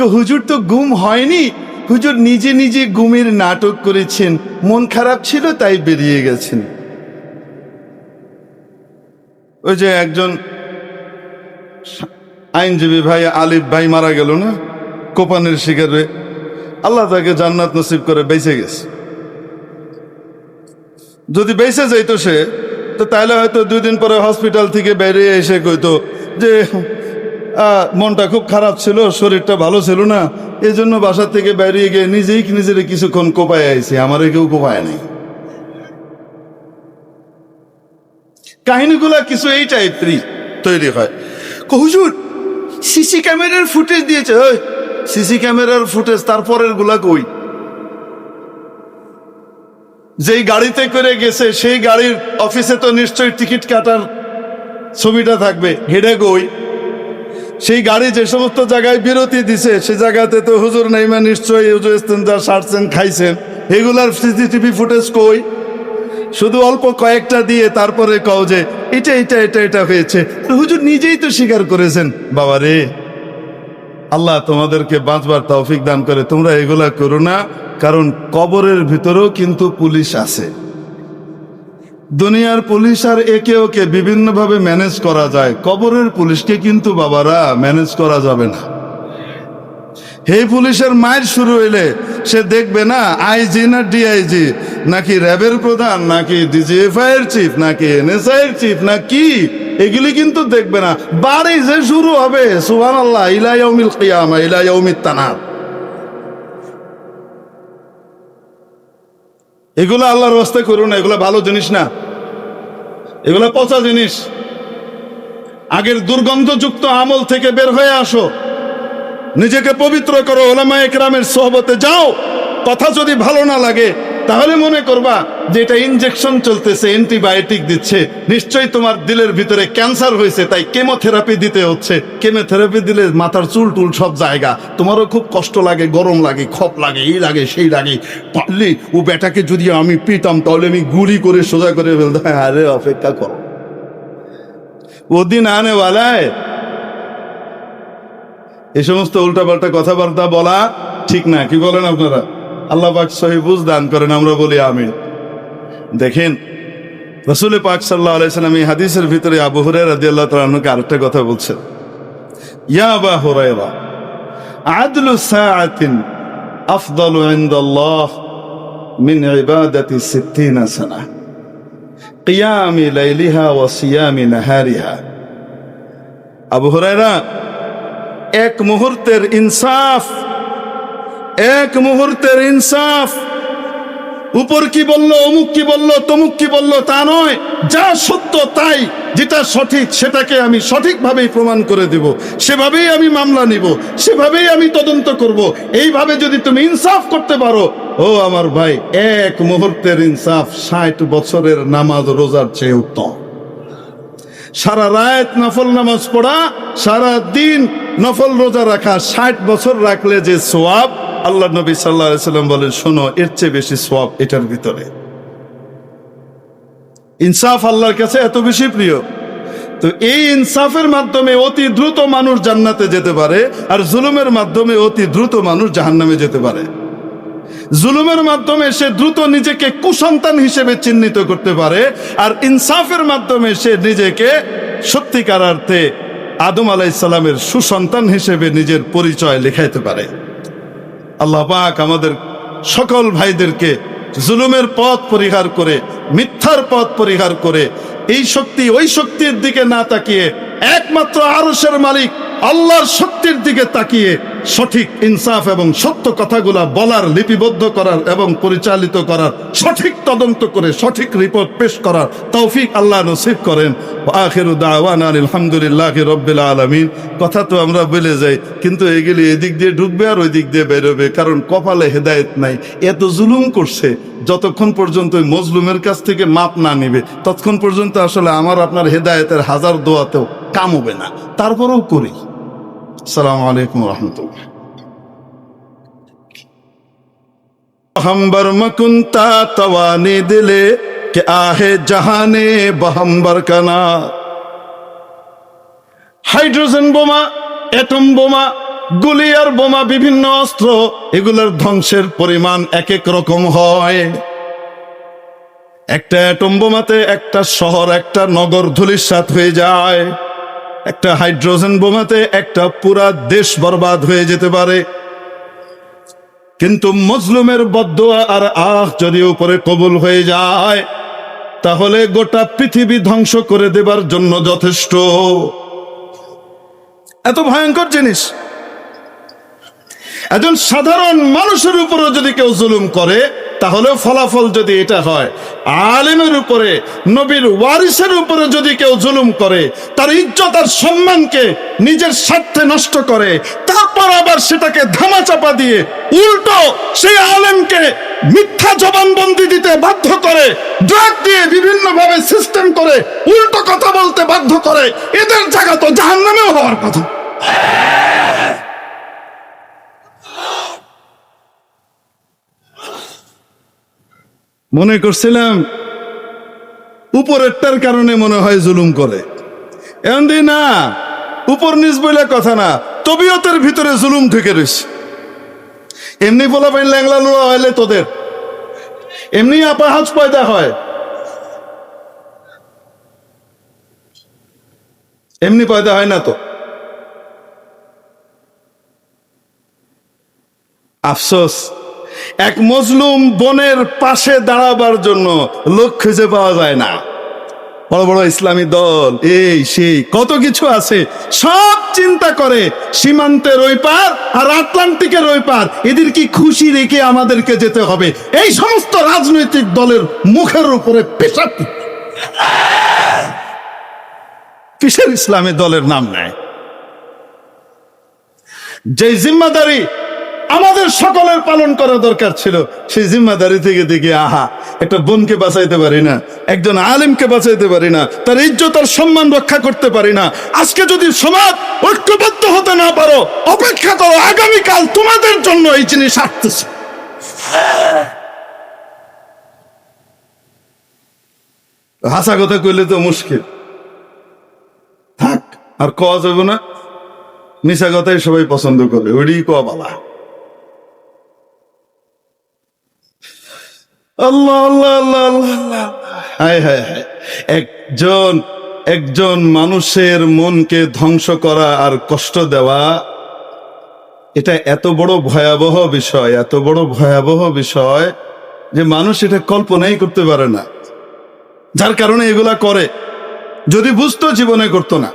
হুজুর তো গুম হয়নি। হুজুর নিজে নিজে গুমের নাটক করেছেন। মন খারাপ ছিল, তাই বেরিয়ে গেছেন। ওই যে একজন আইনজীবী ভাই, আলিফ ভাই মারা গেল না? কোপানের শিকারে। আল্লাহ তাকে জান্নাত নসিব করে বেঁচে গেছে। যদি বেঁচে যাইতো সে, তো তাহলে হয়তো দুই দিন পরে হসপিটাল থেকে বেরিয়ে এসে কইতো যে মনটা খুব খারাপ ছিল, শরীরটা ভালো ছিল না। এই জন্য বাসা থেকে বেরিয়ে গিয়ে নিজেই নিজের কিছুক্ষণ কোপায় আইছি, আমারে কেউ কোপায় নাই। কাহিনীগুলা কিছু এই টাইপেরই তৈরি হয়। কো, হুজুর, সিসি ক্যামেরার ফুটেজ দিয়েছে ওই সিসি ক্যামেরার ফুটেজ তারপরেরগুলা কই? যেই গাড়িতে করে গেছে, সেই গাড়ির অফিসে তো নিশ্চয়ই টিকিট কাটার ছবিটা থাকবে, হেডে কই? সেই গাড়ি যে সমস্ত জায়গায় বিরতি দিছে, সে জায়গাতে তো হুজুর নাইমা নিশ্চয়ই হুজুর সারছেন, খাইছেন। এগুলার সিসিটিভি ফুটেজ কই? শুধু অল্প কয়েকটা দিয়ে তারপরে কও যে, এটা এটা এটা এটা হয়েছে। হুজুর নিজেই তো স্বীকার করেছেন, বাবা রে, আল্লাহ তোমাদেরকে বাঁচবার তৌফিক দান করে, তোমরা এগুলা করো না, কারণ কবরের ভিতরেও কিন্তু পুলিশ আছে। দুনিয়ার পুলিশ আর একে ওকে বিভিন্নভাবে ম্যানেজ করা যায়। কবরের পুলিশকে কিন্তু বাবারা ম্যানেজ করা যাবে না। হে পুলিশের মায়ের শুরু হইলে সে দেখবে না আইজি না ডিআইজি নাকি র্যাবের প্রধান, নাকি ডিজিএফআই এর চিফ, নাকি এনএসআই এর চিফ, না কি? এগুলি কিন্তু দেখবে না। বাড়ি যে শুরু হবে সুহান আল্লাহ ইলাইমিল কিয়ামা ইলাইমিত এগুলো আল্লাহর রাস্তায় করুন না, এগুলো ভালো জিনিস না। এগুলো পচা জিনিস। আগের দুর্গন্ধযুক্ত আমল থেকে বের হয়ে আসো। নিজেকে পবিত্র করো ওলামা একরামের সোহবতে যাও। কথা যদি ভালো না লাগে তাহলে মনে করবা যে এটা ইনজেকশন চলতেছে অ্যান্টিবায়োটিক দিচ্ছে। নিশ্চয়ই তোমার দিলের ভিতরে ক্যান্সার হয়েছে, তাই কেমোথেরাপি দিতে হচ্ছে। কেমোথেরাপি দিলে মাথার চুল টুল সব জায়গা। তোমারও খুব কষ্ট লাগে, গরম লাগে, খপ লাগে, এই লাগে, সেই লাগে। পারলে ও বেটাকে যদি আমি পিতাম, তাহলে আমি গুলি করে সোজা করে ফেলতাম। আরে অপেক্ষা করো। ওদিন আনে ওয়ালায় এই সমস্ত উল্টাপাল্টা কথাবার্তা বলা ঠিক না, কি বলেন আপনারা? আল্লাহ পাক সহি বুঝ দান করেন, আমরা বলি আমিন। দেখেন, রসুল পাক সাল্লাহ আলাইসালাম এই হাদিসের ভিতরে আবু হুরাই রাজি আল্লাহ তালকে আরেকটা কথা বলছেন। ইয়া আবা হুরাইরা আদলু সাআতিন আফদালু ইনদাল্লাহ মিন ইবাদাতি সিত্তিনা সানা, কিয়ামি লাইলিহা ওয়া সিয়ামি নাহারিহা। আবু হুরায়রা, এক মুহূর্তের ইনসাফ এক মুহূর্তের ইনসাফ। উপর কি বলল, অমুক কি বলল, তমুক কি বলল, তা নয়। যা সত্য তাই, যেটা সঠিক সেটাকে আমি সঠিকভাবেই প্রমাণ করে দেব। সেভাবেই আমি মামলা নিব, সেভাবেই আমি তদন্ত করব। এইভাবে যদি তুমি ইনসাফ করতে পারো, ও আমার ভাই, এক মুহূর্তের ইনসাফ ষাট বছরের নামাজ রোজার চেয়ে উত্তম। সারা রাত নফল নামাজ পড়া, সারা দিন নফল রোজা রাখা, ষাট বছর রাখলে যে সোয়াব আল্লাহ নবী সাল্লাহ সাল্লাম বলেন, শোনো, এর চেয়ে বেশি সব এটার ভিতরে। ইনসাফ আল্লাহর কাছে এত বেশি প্রিয়। তো এই ইনসাফের মাধ্যমে অতি দ্রুত মানুষ জান্নাতে যেতে পারে, আর জুলুমের মাধ্যমে অতি দ্রুত মানুষ জাহান্নামে যেতে পারে। জুলুমের মাধ্যমে সে দ্রুত নিজেকে কুসন্তান হিসেবে চিহ্নিত করতে পারে, আর ইনসাফের মাধ্যমে সে নিজেকে সত্যিকার অর্থে আদম আলাইসাল্লামের সুসন্তান হিসেবে নিজের পরিচয় লেখাইতে পারে। আল্লাহ পাক আমাদের সকল ভাইদেরকে জুলুমের পথ পরিহার করে, মিথ্যার পথ পরিহার করে, এই শক্তি ওই শক্তির দিকে না তাকিয়ে, একমাত্র আরসের মালিক আল্লাহর শক্তির দিকে তাকিয়ে সঠিক ইনসাফ এবং সত্য কথাগুলা বলার, লিপিবদ্ধ করার এবং পরিচালিত করার, সঠিক তদন্ত করে সঠিক রিপোর্ট পেশ করার তৌফিক আল্লাহ নসিব করেন। আখিরু দাওয়ান আলহামদুলিল্লাহ রব্বিল আলমিন। কথা তো আমরা বলে যাই, কিন্তু এগুলি এদিক দিয়ে ঢুকবে আর ওই দিক দিয়ে বেরোবে, কারণ কপালে হেদায়েত নাই। এত জুলুম করছে, যতক্ষণ পর্যন্ত ওই মজলুমের কাছ থেকে মাপ না নিবে, ততক্ষণ পর্যন্ত আসলে আমার আপনার হেদায়েতের হাজার দোয়াতেও কাম হবে না। তারপরেও করি। মকুন্তা দিলে কে আহে জাহানে বহম্বর হাইড্রোজেন বোমা, এটম বোমা গুলি আর বোমা, বিভিন্ন অস্ত্র, এগুলোর ধ্বংসের পরিমাণ এক এক রকম হয়। একটা অ্যাটম বোমাতে একটা শহর, একটা নগর ধুলির সাথ হয়ে যায়। একটা হাইড্রোজেন বোমাতে একটা পুরা দেশ বরবাদ হয়ে যেতে পারে। কিন্তু মজলুমের বদুয়া আর আখ যদি উপরে কবুল হয়ে যায়, তাহলে গোটা পৃথিবী ধ্বংস করে দেবার জন্য যথেষ্ট। এত ভয়ঙ্কর জিনিস। একজন সাধারণ মানুষের উপরও যদি কেউ জুলুম করে তাহলে ফলাফল যদি এটা হয়, আলেমের উপরে, নবীর ওয়ারিসের উপরে যদি কেউ জুলুম করে, তার ইজ্জত আর সম্মানকে নিজের স্বার্থে নষ্ট করে, তারপর আবার সেটাকে ধামাচাপা দিয়ে উল্টো সেই আলেমকে মিথ্যা জবানবন্দি দিতে বাধ্য করে, ড্রাগ দিয়ে বিভিন্ন ভাবে সিস্টেম করে, উল্টো কথা বলতে বাধ্য করে, এদের জায়গা তো জাহান্নামেও হওয়ার কথা। মনে করছিলাম, উপরেরটার কারণে মনে হয় জুলুম করে। এমন না, উপর নিচ বলে কথা না, তবিয়তের ভিতরে জুলুম ঢুকে রয়েছে। এমনি বলা পাইন ল্যাংলা লোড়া হইলে তোদের। এমনি আপাহাজ পয়দা হয়। এমনি পয়দা হয় না তো। আফসোস। এক মজলুম বনের পাশে দাঁড়াবার জন্য লোক খুঁজে পাওয়া যায় না। বড় বড় ইসলামী দল, এই, সেই, কত কিছু আছে। সব চিন্তা করে সীমান্তের ওই পার আর আটলান্টিকের ওই পার। এদের কি খুশি রেখে আমাদেরকে যেতে হবে? এই সমস্ত রাজনৈতিক দলের মুখের উপরে পেশাব কিসের ইসলামী দলের নাম নেয়? যে জিম্মাদারি আমাদের সকলের পালন করা দরকার ছিল। সেই জিম্মাদারি থেকে দেখি, আহা, একটা বোনকে বাঁচাইতে পারি না, একজন আলিমকে বাঁচাইতে পারি না, তার ইজ্জত আর সম্মান রক্ষা করতে পারি না। আজকে যদি সমাজ ঐক্যবদ্ধ হতে না পারো, অপেক্ষা করো, আগামীকাল তোমাদের জন্য এই জিনিস আসতেছে। হাসা কথা কইলে তো মুশকিল। থাক, আর কওয়া যাবে না। মিশা কথাই সবাই পছন্দ করবে ওইটাই কওয়া বাবা একজন একজন মানুষের মনকে ধ্বংস করা আর কষ্ট দেওয়া, এটা এত বড় ভয়াবহ বিষয়, এত বড় ভয়াবহ বিষয় যে মানুষ এটা কল্পনাই করতে পারে না। যার কারণে এগুলা করে, যদি বুঝতো জীবনে করতো না।